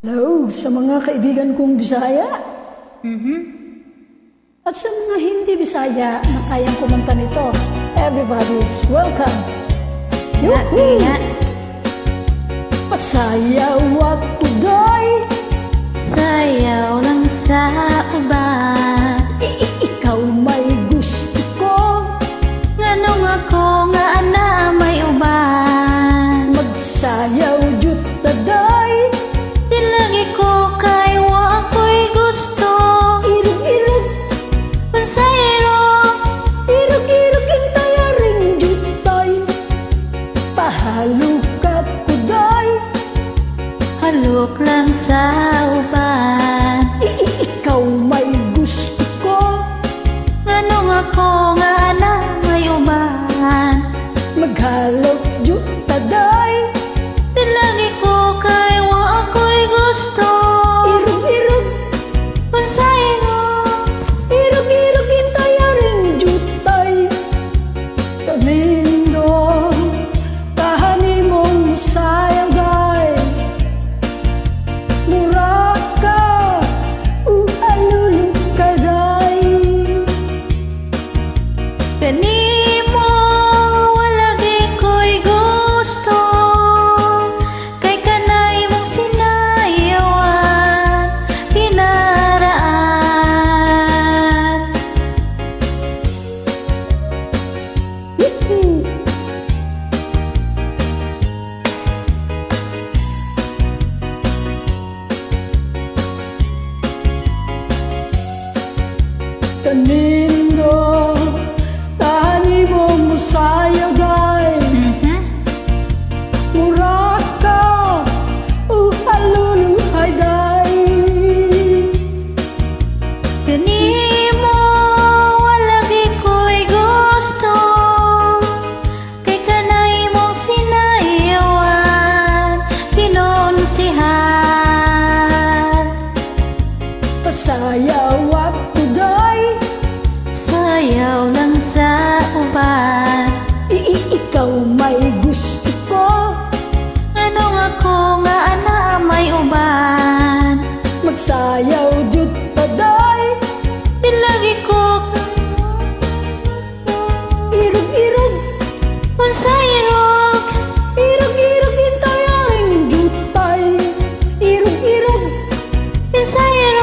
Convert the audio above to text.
Hello sa mga kaibigan kong Bisaya. At sa mga hindi Bisaya na kayang kumanta nito, everybody's welcome. Nga, sige nga. Pasayaw at tuday, Sayaw lang sa i- ikaw may gusto ko. Nganong ako nga Pansayro irog-irog yung tayaring jutay. Pahaluk at tuday, Halok lang sa uban Kanindo, tani mo musayagay. Muraka, uhalulu hayday. Kanimo walagi ko'y gusto Kay kanay mong sinayawan Kinonsihan Pasayaw desire